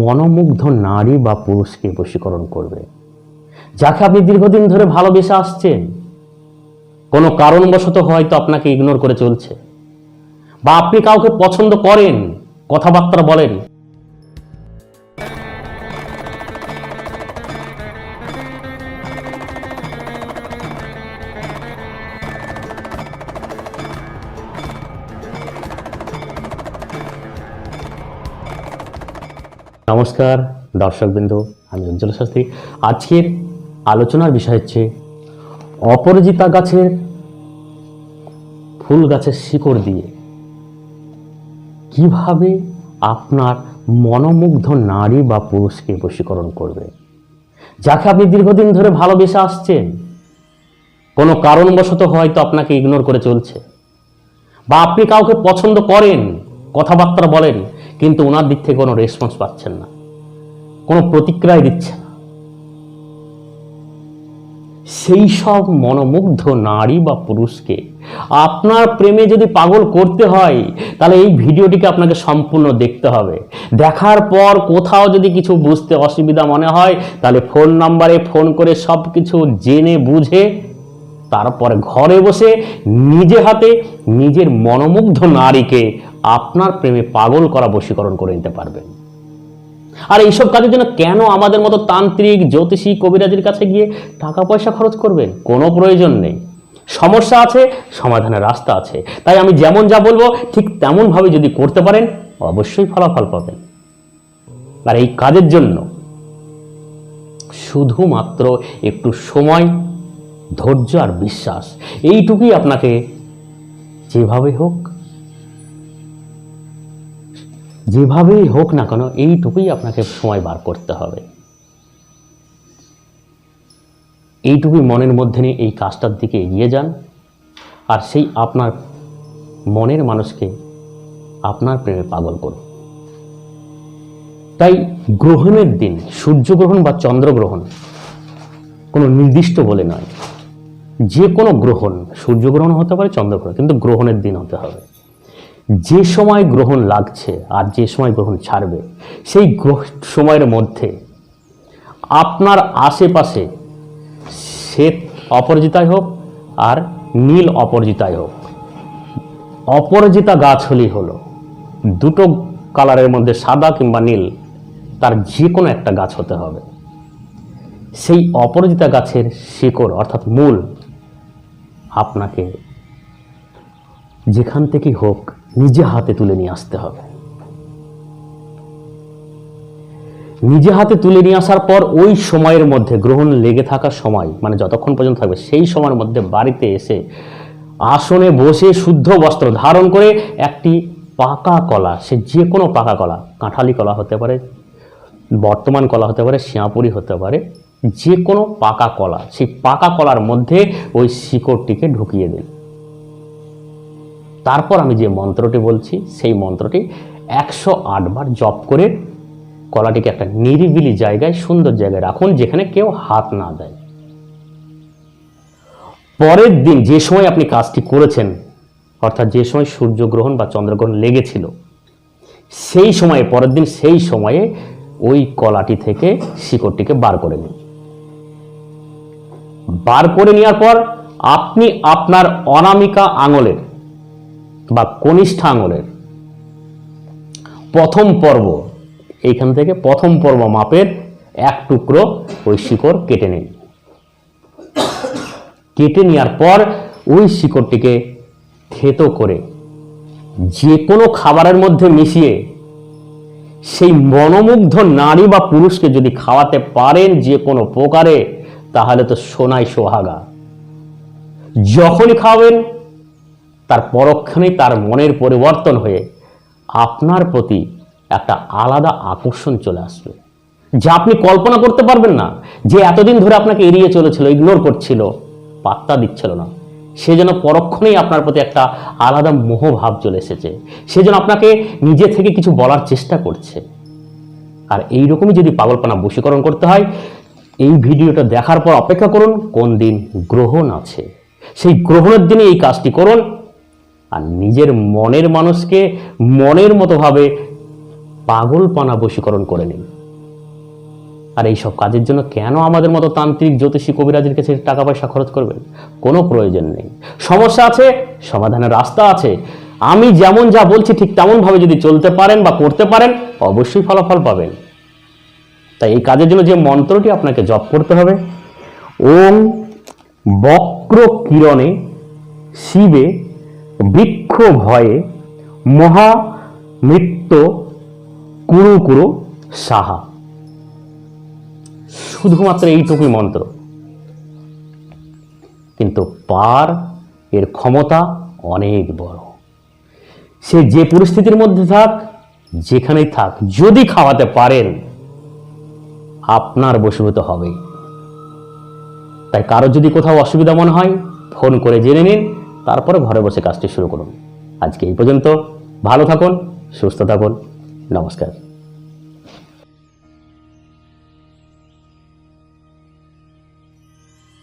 মনোমুগ্ধ নারী বা পুরুষকে বশীকরণ করবে, যাকে আপনি দীর্ঘদিন ধরে ভালোবেসে আসছেন। কোনো কারণবশত হয়তো আপনাকে ইগনোর করে চলছে, বা আপনি কাউকে পছন্দ করেন, কথাবার্তা বলেন। নমস্কার, দর্শকবৃন্দ, আমি উজ্জ্বল শাস্ত্রী। আজকের আলোচনার বিষয় হচ্ছে, অপরাজিতা গাছের ফুল গাছের শিকড় দিয়ে কীভাবে আপনার মনোমুগ্ধ নারী বা পুরুষকে বশীকরণ করবে? যাকে আপনি দীর্ঘদিন ধরে ভালোবেসে আসছেন, কোনো কারণবশত হয়তো আপনাকে ইগনোর করে চলছে। বা আপনি কাউকে পছন্দ করেন, কথাবার্তা বলেন কিন্তু ওনার দিক থেকে কোনো রেসপন্স পাচ্ছেন না। কোনো প্রতিক্রিয়া দিচ্ছে না। সেই সব মনোমুগ্ধ নারী বা পুরুষকে আপনার প্রেমে যদি পাগল করতে হয়, তাহলে এই ভিডিওটিকে আপনাকে সম্পূর্ণ দেখতে হবে। দেখার পর কোথাও যদি কিছু বুঝতে অসুবিধা মনে হয়, তাহলে ফোন নাম্বারে ফোন করে সব কিছু জেনে বুঝে, তারপরে ঘরে বসে নিজে হাতে নিজের মনোমুগ্ধ নারীকে আপনার প্রেমে পাগল করা বশীকরণ করে নিতে পারবেন আর এইসব কাজের জন্য কেন আমাদের মতো তান্ত্রিক, জ্যোতিষী, কবিরাজের কাছে গিয়ে টাকা পয়সা খরচ করবেন? কোনো প্রয়োজন নেই। সমস্যা আছে, সমাধানের রাস্তা আছে। তাই আমি যেমন যা বলব, ঠিক তেমনভাবে যদি করতে পারেন, অবশ্যই ফলাফল পাবেন। আর এই কাজের জন্য শুধুমাত্র একটু সময়, ধৈর্য আর বিশ্বাস, এইটুকুই আপনাকে যেভাবে হোক যেভাবেই হোক না কেন, এইটুকুই আপনাকে সময় বার করতে হবে। এইটুকুই মনের মধ্যে নিয়ে এই কাজটার দিকে এগিয়ে যান, আর সেই আপনার মনের মানুষকে আপনার প্রেমে পাগল করুন। তাই গ্রহণের দিন, সূর্যগ্রহণ বা চন্দ্রগ্রহণ, কোনো নির্দিষ্ট বলে নয়। যে কোনো গ্রহণ, সূর্যগ্রহণ হতে পারে, চন্দ্রগ্রহণ, কিন্তু গ্রহণের দিন হতে হবে। যে সময় গ্রহণ লাগছে আর যে সময় গ্রহণ ছাড়বে, সেই গ্রহ, সময়ের মধ্যে আপনার আশেপাশে শ্বেত অপরাজিতায় হোক আর নীল অপরাজিতায় হোক, অপরাজিতা গাছ হলেই হলো, দুটো কালারের মধ্যে সাদা কিংবা নীল, তার যে কোনো একটা গাছ হতে হবে। সেই অপরাজিতা গাছের শিকড় অর্থাৎ মূল আপনাকে যেখান থেকে হোক নিজে হাতে তুলে নিয়ে আসতে হবে। নিজে হাতে তুলে নিয়ে আসার পর ওই সময়ের মধ্যে গ্রহণ লেগে থাকার সময় মানে যতক্ষণ পর্যন্ত থাকবে, সেই সময়ের মধ্যে বাড়িতে এসে আসনে বসে শুদ্ধ বস্ত্র ধারণ করে একটি পাকা কলা, সে যে কোনো পাকা কলা, কাঁঠালি কলা হতে পারে, বর্তমান কলা হতে পারে, শ্যাঁপুরি হতে পারে, যে কোনো পাকা কলা, সেই পাকা কলার মধ্যে ওই শিকড়টিকে ঢুকিয়ে দিন তারপর আমি যে মন্ত্রটি বলছি, সেই মন্ত্রটি একশো বার জপ করে কলাটিকে একটা নিরিবিলি জায়গায়, সুন্দর জায়গায় রাখুন যেখানে কেউ হাত না দেয়। পরের দিন যে সময় আপনি কাজটি করেছেন, অর্থাৎ যে সময় সূর্যগ্রহণ বা চন্দ্রগ্রহণ লেগেছিল, সেই সময়ে, পরের দিন সেই সময়ে ওই কলাটি থেকে শিকড়টিকে বার করে নিন। বার করে নেওয়ার পর আপনি আপনার অনামিকা আঙুলের বা কনিষ্ঠ আঙুলের প্রথম পর্ব, এইখান থেকে প্রথম পর্ব মাপের এক টুকরো ওই শিকড় কেটে নিন। কেটে নেওয়ার পর ওই শিকড়টিকে থেতো করে যে কোনো খাবারের মধ্যে মিশিয়ে সেই মনোমুগ্ধ নারী বা পুরুষকে যদি খাওয়াতে পারেন যে কোনো প্রকারে, তাহলে তো সোনাই সোহাগা। যখনই খাওয়াবেন তার পরক্ষণেই তার মনের পরিবর্তন হয়ে আপনার প্রতি একটা আলাদা আকর্ষণ চলে আসবে যা আপনি কল্পনা করতে পারবেন না যে এতদিন ধরে আপনাকে এড়িয়ে চলেছিল ইগনোর করছিল, পাত্তা দিচ্ছিল না। সে যেন পরক্ষণেই আপনার প্রতি একটা আলাদা মোহভাব চলে এসেছে। সে যেন আপনাকে নিজে থেকে কিছু বলার চেষ্টা করছে। আর এই রকমই যদি পাগলপনা বশীকরণ করতে হয়, এই ভিডিওটা দেখার পর অপেক্ষা করুন কোন দিন গ্রহণ আছে। সেই গ্রহণের দিনে এই কাজটি করুন। আর নিজের মনের মানুষকে মনের মতোভাবে পাগলপনা বশীকরণ করে নিন। আর এই সব কাজের জন্য কেন আমাদের মতো তান্ত্রিক, জ্যোতিষী, কবিরাজের কাছে টাকা পয়সা খরচ করবেন? কোনো প্রয়োজন নেই। সমস্যা আছে, সমাধানের রাস্তা আছে। আমি যেমন যা বলছি ঠিক তেমনভাবে যদি চলতে পারেন বা করতে পারেন, অবশ্যই ফলাফল পাবেন। তাই এই কাজের জন্য যে মন্ত্রটি আপনাকে জপ করতে হবে, ওম বক্র কিরণে শিবে বৃক্ষ ভয়ে মহা মৃত্য কুরু কুরু সাহা। শুধুমাত্র এইটুকুই মন্ত্র। কিন্তু পার এর ক্ষমতা অনেক বড়। সে যে পরিস্থিতির মধ্যে থাক, যেখানেই থাক, যদি খাওয়াতে পারেন, আপনার বশীভূত হবেই তাই কারও যদি কোথাও অসুবিধা মনে হয়, ফোন করে জেনে নিন। তারপরে ঘরে বসে কাজটি শুরু করুন। আজকে এই পর্যন্ত ভালো থাকুন সুস্থ থাকুন। নমস্কার।